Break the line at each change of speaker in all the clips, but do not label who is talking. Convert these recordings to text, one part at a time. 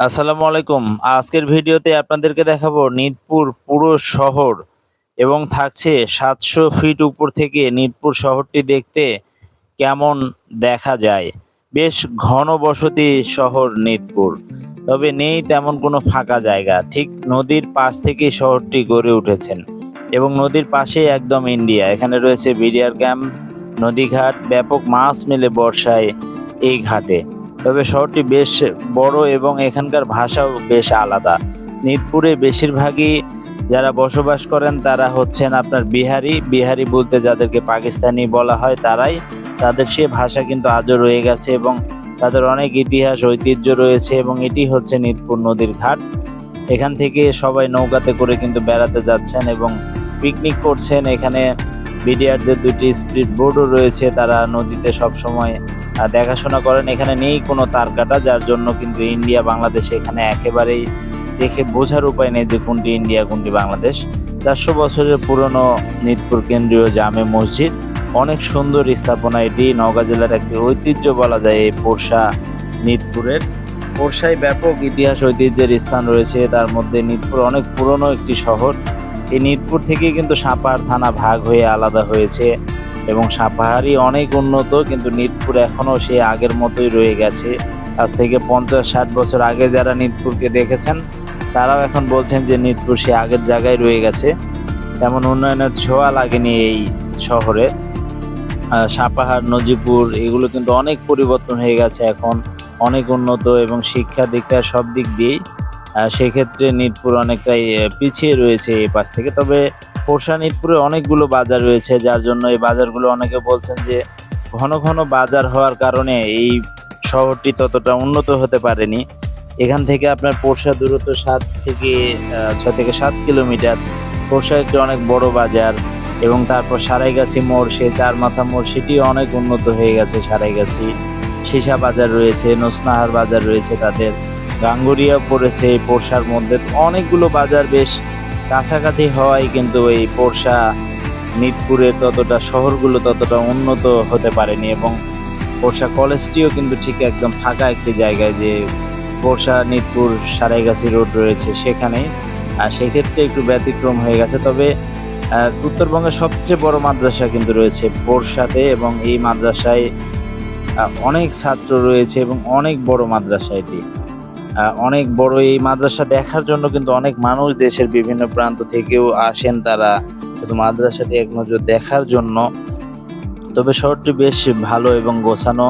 আসসালামু আলাইকুম। আজকের ভিডিওতে আপনাদেরকে দেখাবো নিদপুর পুরো শহর এবং থাকছে সাতশো ফিট উপর থেকে নিদপুর শহরটি দেখতে কেমন দেখা যায়। বেশ ঘন বসতি শহর নিদপুর তবে নেই তেমন কোনো ফাঁকা জায়গা। ঠিক নদীর পাশ থেকে শহরটি গড়ে উঠেছেন এবং নদীর পাশে একদম ইন্ডিয়া। এখানে রয়েছে বিডিআর ক্যাম্প, নদীঘাট, ব্যাপক মাছ মেলে বর্ষায় এই ঘাটে। তবে শহরটি বেশ বড় এবং এখানকার ভাষাও বেশ আলাদা। নিদপুরে বেশিরভাগই যারা বসবাস করেন তারা হচ্ছেন আপনার বিহারি। বিহারি বলতে যাদেরকে পাকিস্তানি বলা হয় তারাই। তাদের সে ভাষা কিন্তু আজও রয়ে গেছে এবং তাদের অনেক ইতিহাস ঐতিহ্য রয়েছে এবং এটি হচ্ছে নিদপুর নদীর ঘাট। এখান থেকে সবাই নৌকাতে করে কিন্তু বেড়াতে যাচ্ছেন এবং পিকনিক করছেন। এখানে বিডিআরদের দুটি স্পিড বোর্ডও রয়েছে। তারা নদীতে সব সময় আহ, দেখাশোনা করেন। এখানে নেই কোনো তার কাটা, যার জন্য কিন্তু ইন্ডিয়া বাংলাদেশ এখানে একেবারেই দেখে বোঝার উপায় নেই যে কোনটি ইন্ডিয়া, কোনটি বাংলাদেশ। চারশো বছরের পুরনো নিদপুর কেন্দ্রীয় জামে মসজিদ, অনেক সুন্দর স্থাপনা এটি। নওগাঁ জেলার একটি ঐতিহ্য বলা যায় এই পোরশা নিদপুরের পোরশায় ব্যাপক ইতিহাস ঐতিহ্যের স্থান রয়েছে। তার মধ্যে নিদপুর অনেক পুরনো একটি শহর। এই নিদপুর থেকেই কিন্তু সাপাহার থানা ভাগ হয়ে আলাদা হয়েছে। এবং সাপাহারই অনেক উন্নত, কিন্তু নিদপুর এখনও সে আগের মতোই রয়ে গেছে। আজ থেকে পঞ্চাশ ষাট বছর আগে যারা নিদপুরকে দেখেছেন, তারাও এখন বলছেন যে নিদপুর সে আগের জায়গায় রয়ে গেছে। তেমন উন্নয়নের ছোঁয়া লাগেনি এই শহরে। সাপাহার নজিপুর এগুলো কিন্তু অনেক পরিবর্তন হয়ে গেছে এখন, অনেক উন্নত এবং শিক্ষা দীক্ষা সব দিক দিয়েই। সেক্ষেত্রে নিদপুর অনেকটাই পিছিয়ে রয়েছে এই পাশ থেকে। তবে পোরশা নিদপুরে অনেকগুলো বাজার রয়েছে, যার জন্য এই বাজারগুলো অনেকে বলছেন যে ঘন ঘন বাজার হওয়ার কারণে এই শহরটি ততটা উন্নত হতে পারেনি। এখান থেকে আপনার পোরশা দূরত্ব সাত থেকে ছয় থেকে সাত কিলোমিটার। পোরশা একটি অনেক বড় বাজার এবং তারপর সারাইগাছি মোড়, সে চার মাথা মোড়, সেটিও অনেক উন্নত হয়ে গেছে সারাইগাছি। সীসা বাজার রয়েছে, নোসনাহার বাজার রয়েছে তাদের। গাঙ্গুরিয়া পড়েছে এই পোরশার মধ্যে। অনেকগুলো বাজার বেশ কাছাকাছি হওয়ায় কিন্তু এই পোরশা নিদপুরের ততটা, শহরগুলো ততটা উন্নত হতে পারেনি এবং পোরশা কলেজটিও কিন্তু ঠিক একদম ফাঁকা একটি জায়গায় যে পোরশা নিদপুর সারাইগাছি রোড রয়েছে সেখানে আর সেক্ষেত্রে একটু ব্যতিক্রম হয়ে গেছে। তবে উত্তরবঙ্গের সবচেয়ে বড় মাদ্রাসা কিন্তু রয়েছে পোরশাতে এবং এই মাদ্রাসায় অনেক ছাত্র রয়েছে এবং অনেক বড় মাদ্রাসা এটি। অনেক বড় এই মাদ্রাসা দেখার জন্য কিন্তু অনেক মানুষ দেশের বিভিন্ন প্রান্ত থেকেও আসেন তারা। শুধু মাদ্রাসাটি এক নজর দেখার জন্য। তবে শহরটি বেশ ভালো এবং গোছানো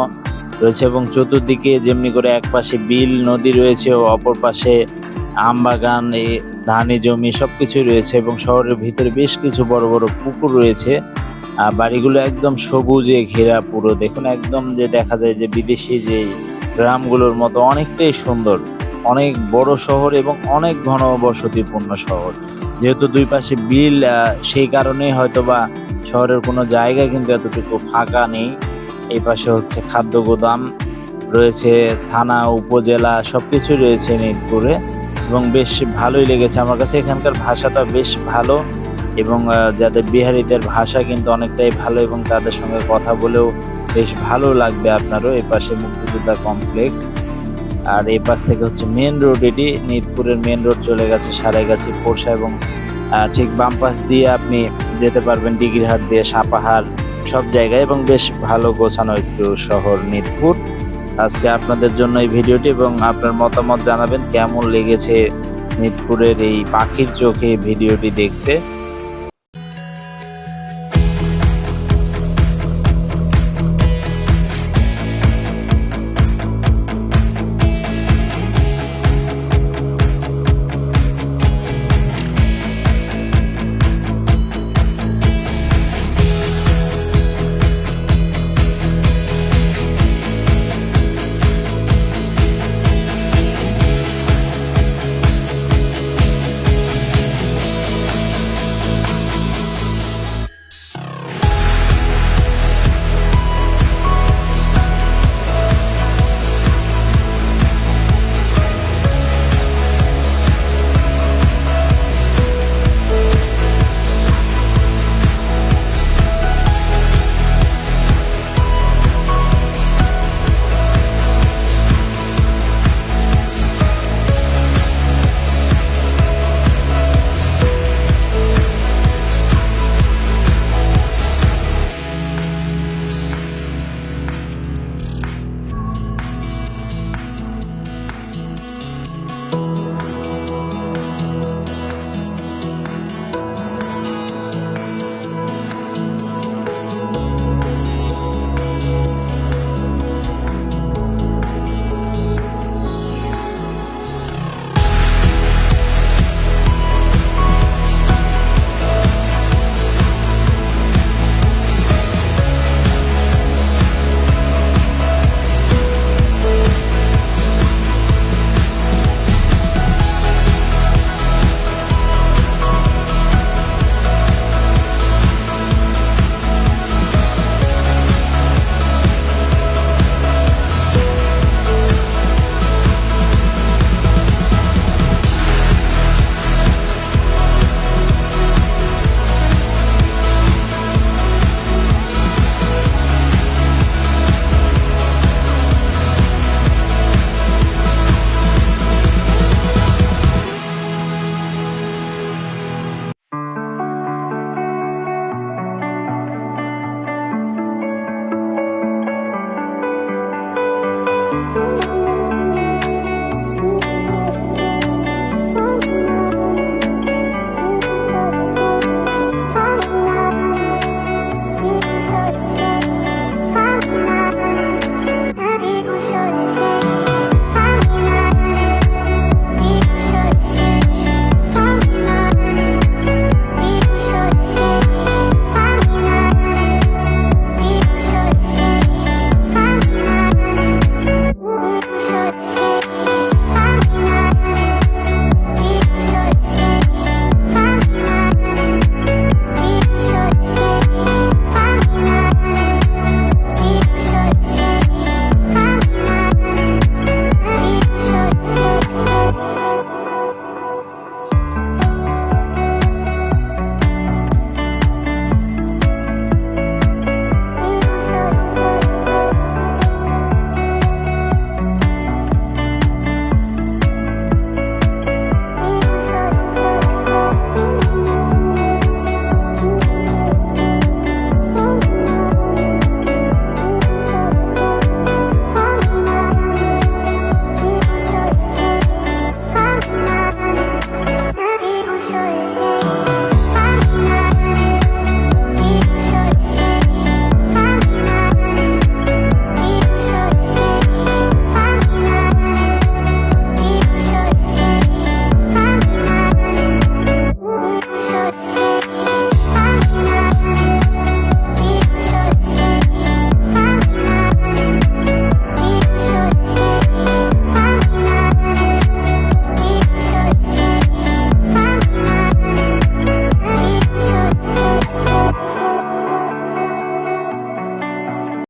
রয়েছে এবং চতুর্দিকে যেমনি করে এক পাশে বিল, নদী রয়েছে ও অপর পাশে আম বাগান এই ধানি জমি সব কিছুই রয়েছে এবং শহরের ভিতরে বেশ কিছু বড় বড় পুকুর রয়েছে। আর বাড়িগুলো একদম সবুজে ঘেরা পুরো। দেখুন একদম যে দেখা যায় যে বিদেশি যে গ্রামগুলোর মতো অনেকটাই সুন্দর। অনেক বড় শহর এবং অনেক ঘন বসতিপূর্ণ শহর। যেহেতু দুই পাশে বিল সেই কারণেই হয়তোবা শহরের কোনো জায়গা কিন্তু এতটুকু ফাঁকা নেই। এই পাশে হচ্ছে খাদ্য গোদাম, রয়েছে থানা, উপজেলা সব কিছুই রয়েছে নিদপুরে এবং বেশ ভালোই লেগেছে আমার কাছে। এখানকার ভাষাটা বেশ ভালো এবং যাদের বিহারিদের ভাষা কিন্তু অনেকটাই ভালো এবং তাদের সঙ্গে কথা বলেও বেশ ভালো লাগবে আপনারও। এই পাশে মুক্তিযোদ্ধা কমপ্লেক্স। আর এই পাশ থেকে হচ্ছে মেন রোড এটি নিদপুরের মেন রোড চলে গেছে সারাইগাছি পোরশা এবং ঠিক বাম পাশ দিয়ে আপনি যেতে পারবেন ডিগিরহাট দিয়ে সাপাহার সব জায়গায় এবং বেশ ভালো গোছানো একটু শহর নিদপুর আজকে আপনাদের জন্য এই ভিডিওটি এবং আপনার মতামত জানাবেন কেমন লেগেছে নিদপুরের এই পাখির চোখে ভিডিওটি দেখতে।